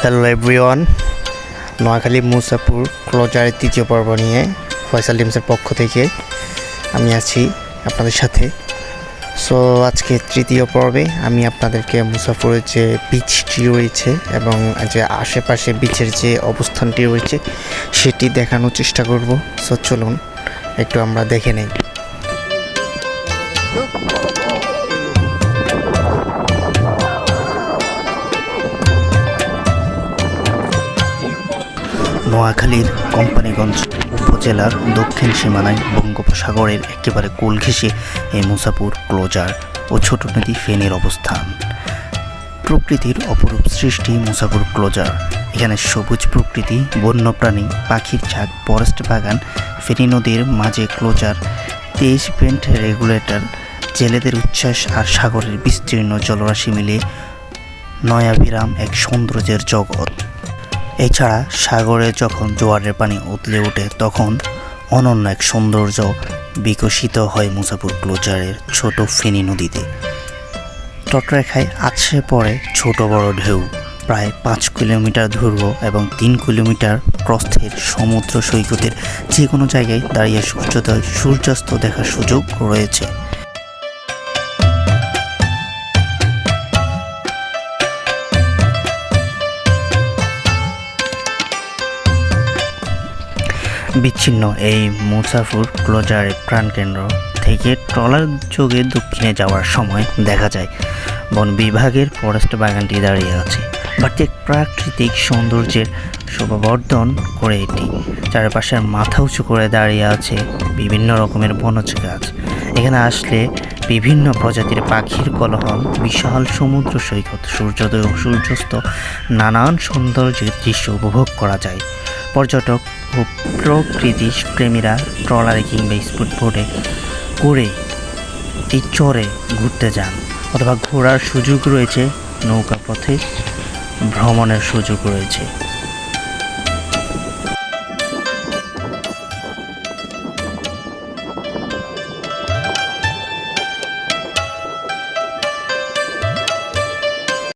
Hello everyone, Noakhali Musapur ক্লোজারের তৃতীয় পর্ব নিয়ে ফয়সাল ডিমসের পক্ষ থেকে আমি আছি আপনাদের সাথে। সো আজকে তৃতীয় পর্বে আমি আপনাদেরকে মুসাফুরের যে বিচটি রয়েছে এবং যে আশেপাশে বিচের যে অবস্থানটি রয়েছে সেটি দেখানোর চেষ্টা করব। সো চলুন, একটু আমরা দেখে নেই। নোয়াখালীর কোম্পানিগঞ্জ উপজেলার দক্ষিণ সীমানায় বঙ্গোপসাগরের একেবারে কোল ঘেঁষে এই মুসাপুর ক্লোজার ও ছোট নদী ফেনীর অবস্থান। প্রকৃতির অপরূপ সৃষ্টি মুসাপুর ক্লোজার। এখানে সবুজ প্রকৃতি, বন্যপ্রাণী, পাখির ঝাঁক, ফরেস্ট বাগান, ফেনী নদীর মাঝে ক্লোজার তেইশ পেন্ট রেগুলেটর, জেলেদের উচ্ছ্বাস আর সাগরের বিস্তীর্ণ জলরাশি মিলে নয়াবিরাম এক সৌন্দর্যের জগৎ। এছাড়া সাগরে যখন জোয়ারের পানি উতলে ওঠে, তখন অনন্য এক সৌন্দর্য বিকশিত হয় মুসাফুর ক্লোজারের ছোট ফেনী নদীতে। তটরেখায় আছে পড়ে ছোট বড় ঢেউ, প্রায় পাঁচ কিলোমিটার দৈর্ঘ্য এবং তিন কিলোমিটার প্রস্থের সমুদ্র সৈকতের যে কোনো জায়গায় দাঁড়িয়ে সূর্যোদয় সূর্যাস্ত দেখার সুযোগ রয়েছে। বিচ্ছিন্ন এই মুসাফুর ক্লোজারের প্রাণকেন্দ্র থেকে ট্রলার যোগে দক্ষিণে যাওয়ার সময় দেখা যায়, বন বিভাগের ফরেস্ট বাগানটি দাঁড়িয়ে আছে। বাড়তি প্রাকৃতিক সৌন্দর্যের শোভাবর্ধন করে এটি। চারপাশে মাথা উঁচু করে দাঁড়িয়ে আছে বিভিন্ন রকমের বনজ গাছ। এখানে আসলে বিভিন্ন প্রজাতির পাখির কলহল বিশাল সমুদ্র সৈকত, সূর্যোদয় ও সূর্যাস্ত, নানান সৌন্দর্যের দৃশ্য উপভোগ করা যায়। পর্যটক ও প্রকৃতি প্রেমীরা ট্রলারে কিংবা স্পিড করে এই চরে ঘুরতে যান অথবা ঘোরার সুযোগ রয়েছে নৌকা পথে ভ্রমণের সুযোগ রয়েছে।